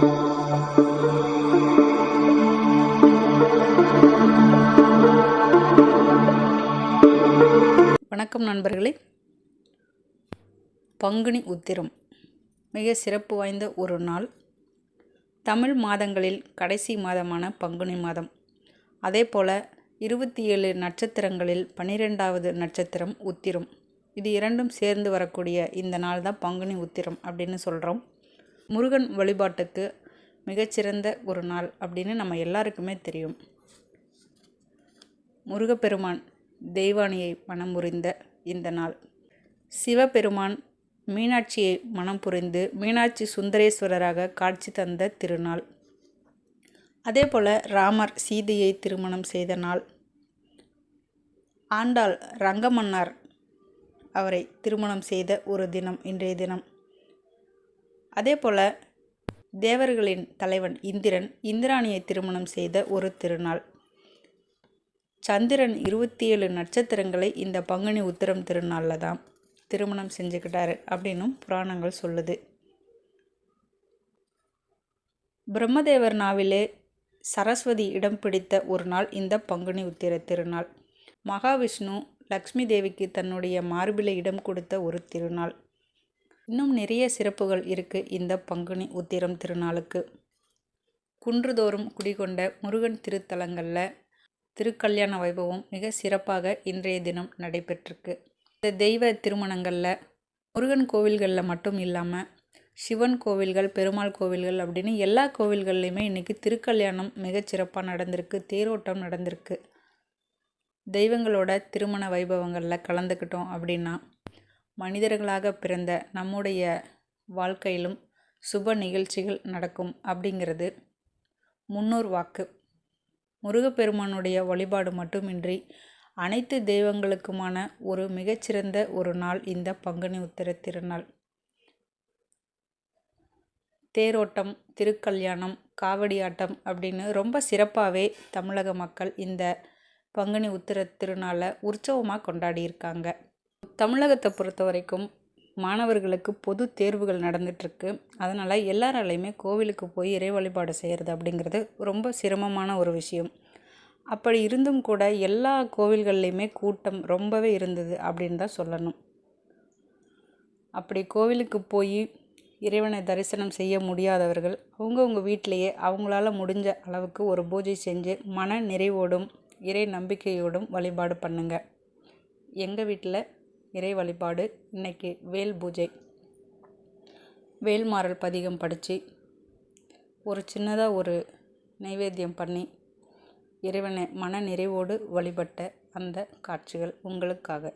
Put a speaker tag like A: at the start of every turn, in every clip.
A: வணக்கம் நண்பர்களே. பங்குனி உத்திரம். மிக சிறப்பு வாய்ந்த ஒரு நாள். தமிழ் மாதங்களில் கடைசி மாதமான பங்குனி மாதம். அதே போல் இருபத்தி ஏழு நட்சத்திரங்களில் பன்னிரெண்டாவது நட்சத்திரம் உத்திரம். இது இரண்டும் சேர்ந்து வரக்கூடிய இந்த நாள் தான் பங்குனி உத்திரம் அப்படின்னு சொல்கிறோம் முருகன் வழிபாட்டுக்கு மிகச்சிறந்த ஒரு நாள் அப்படின்னு நம்ம எல்லாருக்குமே தெரியும். முருகப்பெருமான் தெய்வானியை மனம் புரிந்த இந்த நாள். சிவபெருமான் மீனாட்சியை மனம் புரிந்து மீனாட்சி சுந்தரேஸ்வரராக காட்சி தந்த திருநாள். அதே போல் ராமர் சீதையை திருமணம் செய்த நாள். ஆண்டாள் ரங்கமன்னார் அவரை திருமணம் செய்த ஒரு தினம் இன்றைய தினம். அதே போல் தேவர்களின் தலைவன் இந்திரன் இந்திராணியை திருமணம் செய்த ஒரு திருநாள். சந்திரன் இருபத்தி ஏழு நட்சத்திரங்களை இந்த பங்குனி உத்திரம் திருநாளில் தான் திருமணம் செஞ்சுக்கிட்டாரு அப்படின்னும் புராணங்கள் சொல்லுது. பிரம்மதேவர் நாவிலே சரஸ்வதி இடம் பிடித்த ஒரு நாள் இந்த பங்குனி உத்திர திருநாள். மகாவிஷ்ணு லக்ஷ்மி தேவிக்கு தன்னுடைய மார்பிலை இடம் கொடுத்த ஒரு திருநாள். இன்னும் நிறைய சிறப்புகள் இருக்குது இந்த பங்குனி உத்திரம் திருநாளுக்கு. குன்றுதோறும் குடிகொண்ட முருகன் திருத்தலங்களில் திருக்கல்யாண வைபவம் மிக சிறப்பாக இன்றைய தினம் நடைபெற்றிருக்கு. இந்த தெய்வ திருமணங்களில் முருகன் கோவில்களில் மட்டும் இல்லாமல் சிவன் கோவில்கள் பெருமாள் கோவில்கள் அப்படின்னு எல்லா கோவில்கள்லையுமே இன்றைக்கி திருக்கல்யாணம் மிகச்சிறப்பாக நடந்திருக்கு தேரோட்டம் நடந்திருக்கு. தெய்வங்களோட திருமண வைபவங்களில் கலந்துக்கிட்டோம் அப்படின்னா மனிதர்களாக பிறந்த நம்முடைய வாழ்க்கையிலும் சுப நிகழ்ச்சிகள் நடக்கும் அப்படிங்கிறது முன்னோர் வாக்கு. முருகப்பெருமானுடைய வழிபாடு மட்டுமின்றி அனைத்து தெய்வங்களுக்குமான ஒரு மிகச்சிறந்த ஒரு நாள் இந்த பங்குனி உத்திர திருநாள். தேரோட்டம் திருக்கல்யாணம் காவடி ஆட்டம் அப்படின்னு ரொம்ப சிறப்பாகவே தமிழக மக்கள் இந்த பங்குனி உத்திர திருநாளை உற்சவமாக கொண்டாடியிருக்காங்க தமிழகத்தை பொறுத்த வரைக்கும் மாணவர்களுக்கு பொது தேர்வுகள் நடந்துகிட்ருக்கு அதனால் எல்லாராலையுமே கோவிலுக்கு போய் இறை வழிபாடு செய்கிறது அப்படிங்கிறது ரொம்ப சிரமமான ஒரு விஷயம். அப்படி இருந்தும் கூட எல்லா கோவில்கள்லேயுமே கூட்டம் ரொம்பவே இருந்தது அப்படின்னு தான் சொல்லணும். அப்படி கோவிலுக்கு போய் இறைவனை தரிசனம் செய்ய முடியாதவர்கள் அவங்கவுங்க வீட்டிலையே அவங்களால முடிஞ்ச அளவுக்கு ஒரு பூஜை செஞ்சு மன நிறைவோடும் இறை நம்பிக்கையோடும் வழிபாடு பண்ணுங்கள் எங்கள் வீட்டில் இறை வழிபாடு. இன்றைக்கி வேல் பூஜை. வேல்மாறல் பதிகம் படித்து ஒரு சின்னதாக ஒரு நைவேத்தியம் பண்ணி இறைவனை மன நிறைவோடு வழிபட்ட அந்த காட்சிகள் உங்களுக்காக.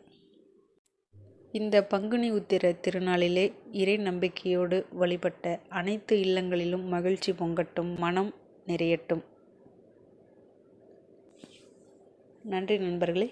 A: இந்த பங்குனி உத்திர திருநாளிலே இறை நம்பிக்கையோடு வழிபட்ட அனைத்து இல்லங்களிலும் மகிழ்ச்சி பொங்கட்டும் மனம் நிறையட்டும். நன்றி நண்பர்களே.